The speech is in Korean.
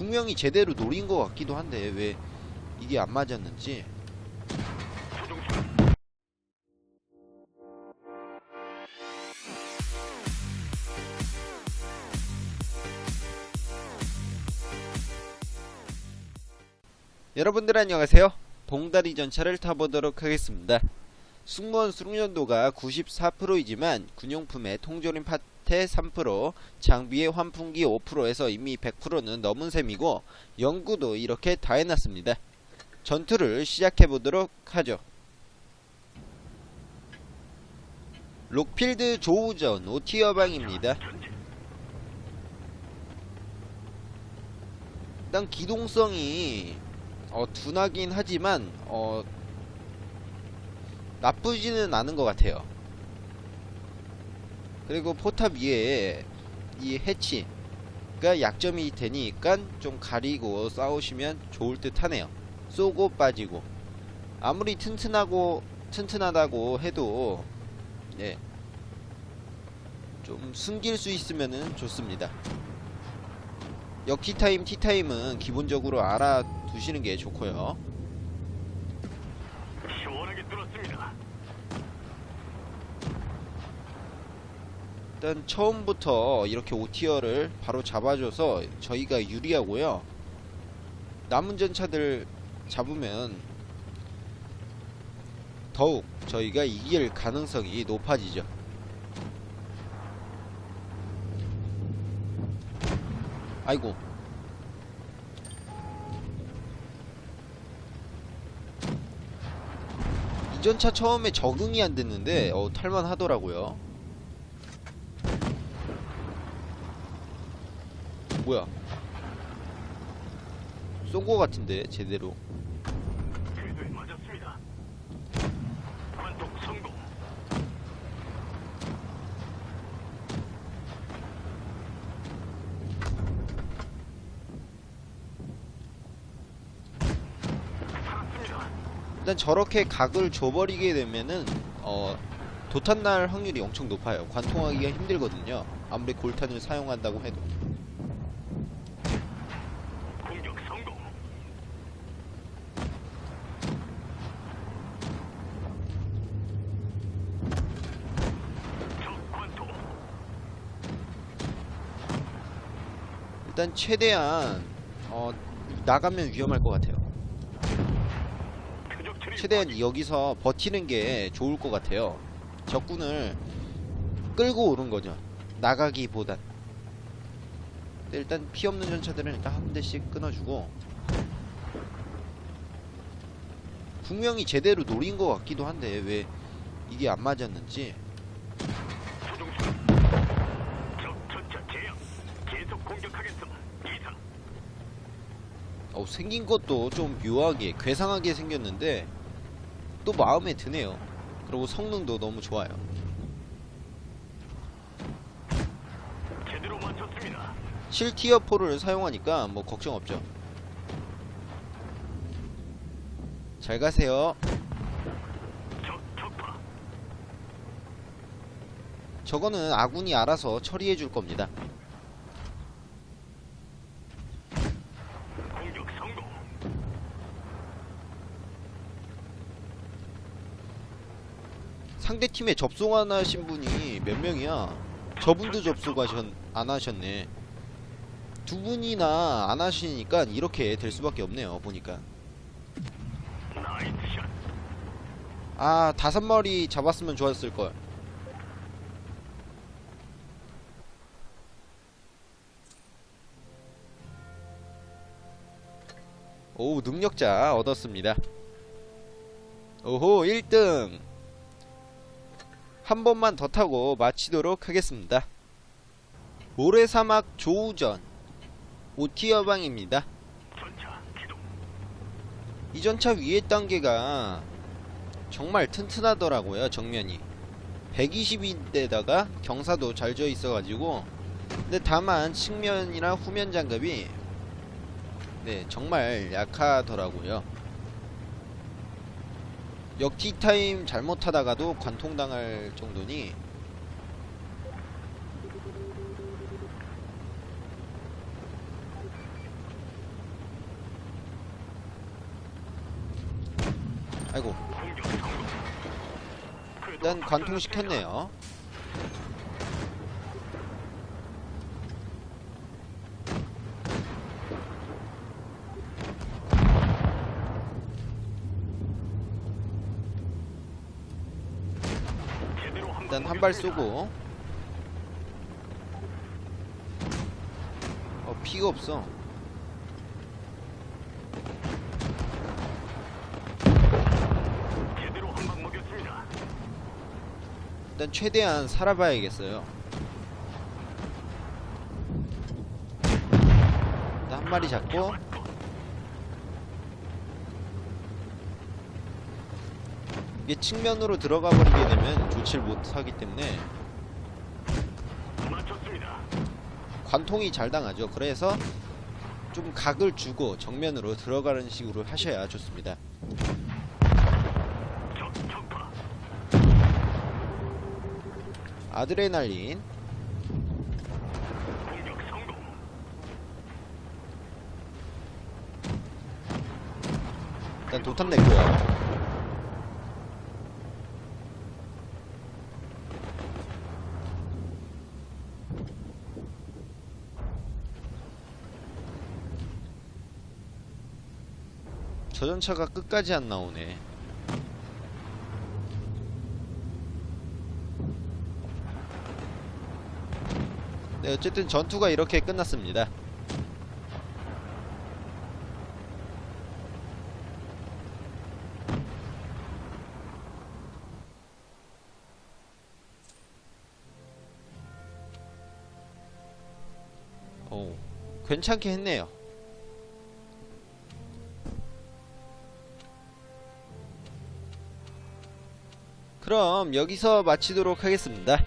분명히 제대로 노린 것 같기도 한데 왜 이게 안 맞았는지. 여러분들 안녕하세요. 봉다리 전차를 타보도록 하겠습니다. 승무원 숙련도가 94%이지만 군용품의 통조림 파 테3% 장비의 환풍기 5%에서 이미 100%는 넘은 셈이고 연구도 이렇게 다 해놨습니다. 전투를 시작해보도록 하죠. 록필드 조우전 오티어방입니다. 일단 기동성이 어, 둔하긴 하지만 어, 나쁘지는 않은 것 같아요. 그리고 포탑 위에 이 해치가 약점이 되니까 좀 가리고 싸우시면 좋을 듯 하네요. 쏘고 빠지고 아무리 튼튼하고 튼튼하다고 해도 예. 좀 숨길 수 있으면은 좋습니다. 역티타임, 티타임은 기본적으로 알아두시는 게 좋고요. 시원하게 뚫었습니다. 일단 처음부터 이렇게 오티어를 바로 잡아줘서 저희가 유리하고요. 남은 전차들 잡으면 더욱 저희가 이길 가능성이 높아지죠. 아이고. 이 전차 처음에 적응이 안 됐는데 어, 탈만 하더라고요. 뭐야? 쏜 거 같은데 제대로. 일단 저렇게 각을 줘버리게 되면은 어 도탄 날 확률이 엄청 높아요. 관통하기가 힘들거든요. 아무리 골탄을 사용한다고 해도. 공격 성공. 적 관통. 일단 최대한 어 나가면 위험할 것 같아요. 최대한 여기서 버티는 게 좋을 것 같아요. 적군을 끌고 오는 거죠. 나가기보단. 일단 피 없는 전차들은 일단 한 대씩 끊어주고 분명히 제대로 노린 것 같기도 한데 왜 이게 안 맞았는지. 계속 공격하겠어. 이상. 어, 생긴 것도 좀 묘하게 괴상하게 생겼는데 또 마음에 드네요. 그리고 성능도 너무 좋아요. 7티어 4를 사용하니까 뭐 걱정 없죠. 잘 가세요. 저거는 아군이 알아서 처리해 줄 겁니다. 공격 성공. 상대 팀에 접속 안 하신 분이 몇 명이야? 저분도 접속 하셨 안 하셨네. 두 분이나 안 하시니까 이렇게 될 수밖에 없네요. 보니까. 아 다섯 마리 잡았으면 좋았을 걸. 오 능력자 얻었습니다. 오호 1등 한 번만 더 타고 마치도록 하겠습니다. 모래사막 조우전 오티어방입니다. 이 전차 위에 단계가 정말 튼튼하더라고요 정면이 120인데다가 경사도 잘 져 있어가지고 근데 다만 측면이나 후면 장갑이 네 정말 약하더라고요 역티 타임 잘못하다가도 관통당할 정도니 아이고. 일단 관통시켰네요. 일단 방한 발. 쏘고 어 피가 없어. 일단 최대한 살아봐야겠어요 일단 한 마리 잡고 이게 측면으로 들어가 버리게 되면 조치를 못하기 때문에. 관통이 잘 당하죠 그래서 좀 각을 주고 정면으로 들어가는 식으로 하셔야 좋습니다. 아드레날린. 일단 도탄 냈고요 저 전차가 끝까지 안 나오네 네 어쨌든 전투가 이렇게 끝났습니다 오, 괜찮게 했네요. 그럼 여기서 마치도록 하겠습니다.